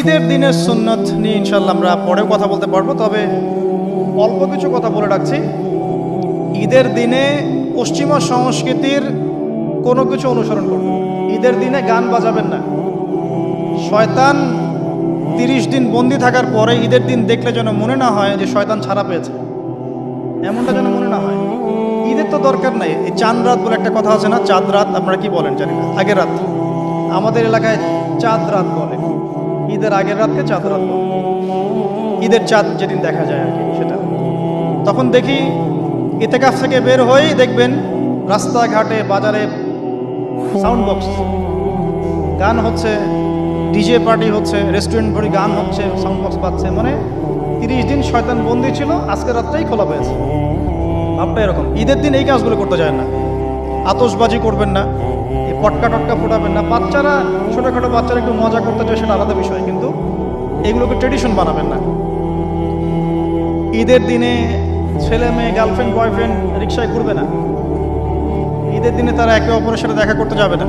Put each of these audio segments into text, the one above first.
ঈদের দিনের সুন্নত নিয়ে ইনশাল্লাহ আমরা পরেও কথা বলতে পারব, তবে অল্প কিছু কথা বলে রাখছি। ঈদের দিনে পশ্চিমা সংস্কৃতির কোনো কিছু অনুসরণ করব ঈদের দিনে গান বাজাবেন না। শয়তান তিরিশ দিন বন্দি থাকার পরে ঈদের দিন দেখলে যেন মনে না হয় যে শয়তান ছাড়া পেয়েছে। এমনটা যেন মনে না হয়। ঈদের তো দরকার নাই। এই চাঁদ রাত বলে একটা কথা আছে না, চাঁদ রাত আপনারা কি বলেন জানি না। আগের রাত। আমাদের এলাকায় চাঁদ রাত বলে। ঈদের আগের রাতকে চাঁদ রাত। ঈদের চাঁদ যেদিন দেখা যায় আর কি, সেটা। তখন দেখি ইতেকাফ থেকে বের হয়েই দেখবেন রাস্তাঘাটে, বাজারে সাউন্ড বক্স গান হচ্ছে ডিজে পার্টি হচ্ছে রেস্টুরেন্ট ভরি গান হচ্ছে সাউন্ড বক্স পাচ্ছে মানে তিরিশ দিন শয়তান বন্দি ছিল, আজকে রাতটাই খোলা পেয়েছে। ভাবটা এরকম। ঈদের দিন এই কাজগুলো করতে যায় না। আতসবাজি করবেন না। পটকা টটকা ফোটাবেন না। বাচ্চারা, ছোটোখাটো বাচ্চারা একটু মজা করতে চায় সেটা আলাদা বিষয়, কিন্তু এগুলোকে ট্রেডিশন বানাবেন না। ঈদের দিনে ছেলে মেয়ে গার্লফ্রেন্ড বয়ফ্রেন্ড রিক্সায় ঘুরবে না। ঈদের দিনে তারা একে অপরের সাথে দেখা করতে যাবে না।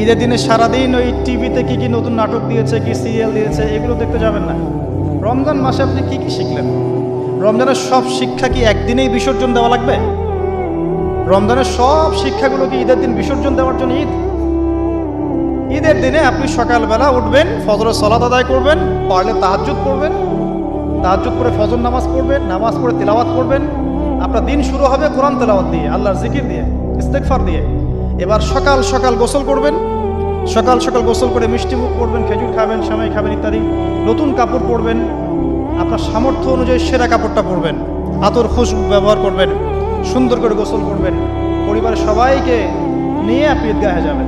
ঈদের দিনে সারাদিন ওই টিভিতে কি কি নতুন নাটক দিয়েছে, কি সিরিয়াল দিয়েছে, এগুলো দেখতে যাবেন না। রমজান মাসে আপনি কি কি শিখলেন? রমজানের সব শিক্ষা কি একদিনেই বিসর্জন দেওয়া লাগবে? রমজানের সব শিক্ষাগুলো কি ঈদের দিন বিসর্জন দেওয়ার জন্য ঈদ। ঈদের দিনে আপনি সকালবেলা উঠবেন, ফজরের সলাত আদায় করবেন পারলে তাহাজ্জুদ করবেন তাহাজ্জুদ করে ফজর নামাজ পড়বেন, নামাজ পড়ে তেলাওয়াত করবেন আপনার দিন শুরু হবে কোরআন তেলাওয়াত দিয়ে, আল্লাহর জিকির দিয়ে ইস্তেকফার দিয়ে। এবার সকাল সকাল গোসল করবেন, সকাল সকাল গোসল করে মিষ্টি মুখ করবেন, খেজুর খাবেন, সেমাই খাবেন ইত্যাদি। নতুন কাপড় পরবেন, আপনার সামর্থ্য অনুযায়ী সেরা কাপড়টা পরবেন, আতর খুশবু ব্যবহার করবেন। সুন্দর করে গোসল করবেন পরিবারের সবাইকে নিয়ে আপনি ঈদগাহে যাবেন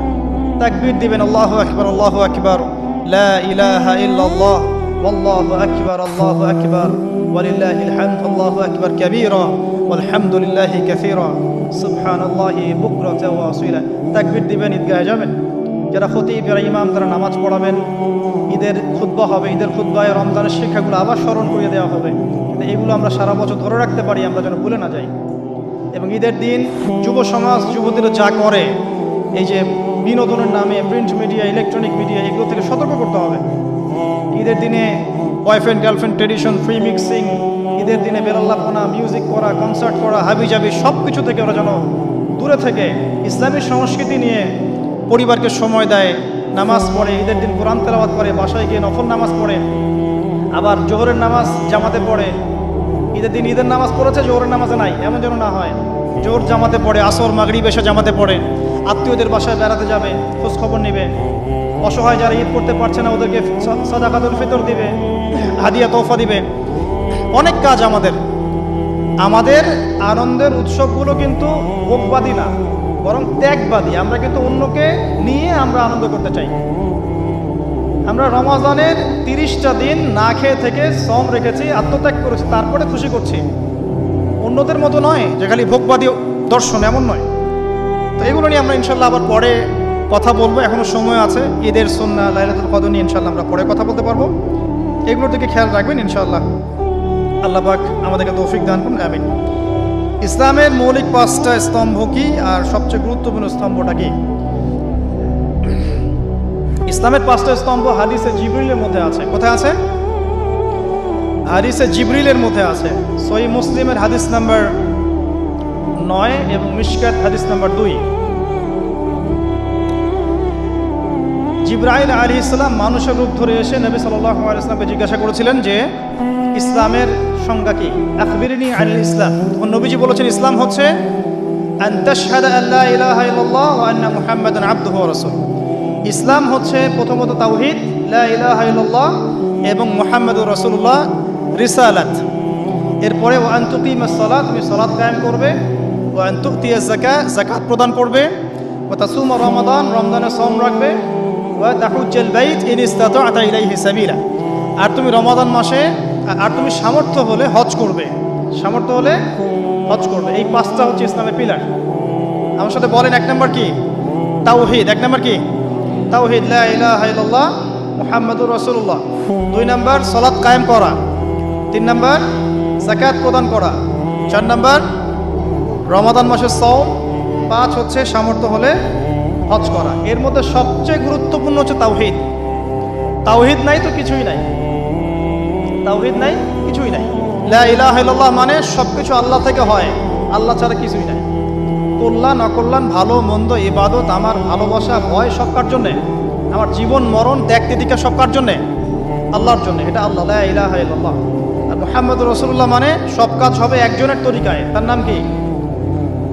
তাকবীর দিবেন আল্লাহ আকবার আল্লাহ আকবার লা ইলাহা ইল্লাল্লাহ والله أكبر الله أكبر ولله الحمد الله أكبر كبيرا والحمد لله كثيرا سبحان الله بكرة وأصيلا তাকবীর দিবেন ঈদগাহে যাবেন যারা খতিব যারা ইমাম তারা নামাজ পড়াবেন ঈদের খুদ্া হবে ঈদের খুদ্ায় রমজানের শিক্ষাগুলো আবার স্মরণ করিয়ে দেওয়া হবে কিন্তু এগুলো আমরা সারা বছর ধরে রাখতে পারি আমরা যেন ভুলে না যাই এবং ঈদের দিন যুব সমাজ, যুবতীরা যা করে, এই যে বিনোদনের নামে প্রিন্ট মিডিয়া ইলেকট্রনিক মিডিয়া এগুলো থেকে সতর্ক করতে হবে। ঈদের দিনে boyfriend girlfriend tradition free mixing ঈদের দিনে বেরাল্লাপনা মিউজিক করা কনসার্ট করা হাবি জাবি সব কিছু থেকে ওরা যেন দূরে থেকে ইসলামী সংস্কৃতি নিয়ে পরিবারকে সময় দেয়, নামাজ পড়ে, ঈদের দিন কোরআন তেলাওয়াত করে, বাসায় গিয়ে নফল নামাজ পড়ে, আবার জোহরের নামাজ জামাতে পড়ে ঈদের দিন ঈদের নামাজ পড়েছে, জোহরের নামাজে নাই, এমন যেন না হয়। জোর জামাতে পড়ে, আসর মাগরি বেশা জামাতে পড়ে। আত্মীয়দের বাসায় বেড়াতে যাবে খোঁজ খবর নেবে। অসহায় যারা ঈদ করতে পারছে না, ওদেরকে সাদাকাতুল ফিতর দিবে, হাদিয়া তোফা দিবে। অনেক কাজ আমাদের। আমাদের আনন্দের উৎসবগুলো কিন্তু ভোগবাদী না, বরং ত্যাগবাদী। আমরা কিন্তু অন্যকে নিয়ে আমরা আনন্দ করতে চাই। আমরা রমাজানের তিরিশটা দিন না খেয়ে থেকে শ্রম রেখেছি, আত্মত্যাগ করেছি, তারপরে খুশি করছি। অন্যদের মতো নয়, যে খালি ভোগবাদী দর্শন, এমন নয়। তো এগুলো নিয়ে আমরা ইনশাল্লাহ আবার পরে কথা বলব, এখনও সময় আছে। ঈদের সন্না লাইলাতুল কদর নিয়ে ইনশাল্লাহ আমরা পরে কথা বলতে পারব। এগুলোর দিকে খেয়াল রাখবেন ইনশাল্লাহ। আল্লাহ পাক আমাদেরকে তৌফিক দান করুন, আমিন। ইসলামের মৌলিক পাঁচটা স্তম্ভ কি, আর সবচেয়ে গুরুত্বপূর্ণ স্তম্ভটা কি? ইসলামের পাঁচটা স্তম্ভ হাদিসে জিবরিলের মধ্যে আছে। কোথায় আছে? হাদিসে জিবরিলের মধ্যে আছে। সই মুসলিমের হাদিস নাম্বার নয় এবং মিশকাত হাদিস নাম্বার দুই। জিব্রাইল আলী ইসলাম মানুষের রূপ ধরে এসে নবী সাল্লাহ জিজ্ঞাসা করেছিলেন যে, ইসলামের সংজ্ঞা কি? আকবিরিনী আল ইসলাম। তখন নবীজি বলেছেন, ইসলাম হচ্ছে আন তাশহাদা আল্লা ইলাহা ইল্লাল্লাহ ওয়া আন্না মুহাম্মাদান আবদুহু ইসলাম হচ্ছে প্রথমত তাওহিদ, লা ইলাহা ইল্লাল্লাহ এবং মুহাম্মাদুর রাসূলুল্লাহ, রিসালাত। এরপরে ও আন্তুকিমা সালাত, তুমি সালাত কায়েম করবে। ও আন্তুতিয়া জাকা জাকাত প্রদান করবে। ও তাসুমা রমাদান, রমজানের সম রাখবে। ও তাহুজ্জাল বাইত, ইন ইস্তাতা'তা ইলাইহি সাবিলা। আর তুমি রমাদান মাসে, আর তুমি সামর্থ্য হলে হজ করবে। সামর্থ্য হলে হজ করবে। এই পাঁচটা হচ্ছে ইসলামের পিলার। আমার সাথে বলেন, এক নম্বর কি? তাওহিদ। এক নম্বর কি? তাওহিদ, লা ইলাহা ইল্লাল্লাহ, মুহাম্মাদুর রাসূলুল্লাহ। দুই নম্বর, সালাত কায়েম করা। তিন নম্বর জাকাত প্রদান করা। চার নম্বর, রমাদান মাসের সওম পাঁচ হচ্ছে সামর্থ্য হলে হজ করা। এর মধ্যে সবচেয়ে গুরুত্বপূর্ণ হচ্ছে তাওহিদ। তাওহিদ নাই তো কিছুই নাই। তাওহিদ নাই, কিছুই নাই। লা ইলাহা ইল্লাল্লাহ মানে সব কিছু আল্লাহ থেকে হয়। আল্লাহ ছাড়া কিছুই নাই। কল্যাণ, অকল্যাণ, ভালো, মন্দ, ইবাদত, আমার ভালোবাসা, ভয় সব কার জন্যে, আমার জীবন, মরণ দেখতে দিকে সব কার জন্যে, আল্লাহর জন্য, এটা আল্লাহ ইলাহা ইল্লাল্লাহ। আর মুহাম্মদ রসুল্লাহ মানে সব কাজ হবে একজনের তরিকায়, তার নাম কি?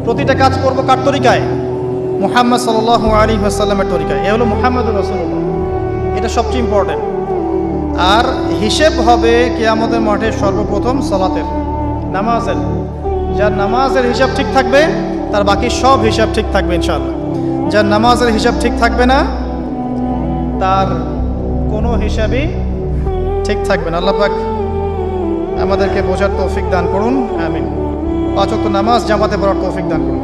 প্রতিটা কাজ করব কার তরিকায়? মুহাম্মদ সাল্লাহ আলী আসাল্লামের তরিকায়, এ হলো মুহাম্মদ রসুল্লাহ এটা সবচেয়ে ইম্পর্টেন্ট আর হিসেব হবে কেয়ামতের মাঠে সর্বপ্রথম সলাতের, নামাজের। যার নামাজের হিসাব ঠিক থাকবে তার বাকি সব হিসাব ঠিক থাকবে ইনশাল্লাহ যার নামাজের হিসাব ঠিক থাকবে না, তার কোনো হিসাবই ঠিক থাকবে না। আল্লাপাক আমাদেরকে বোঝার তৌফিক দান করুন, আমিন। পাঁচক নামাজ জামাতে পড়ার তৌফিক দান করুন।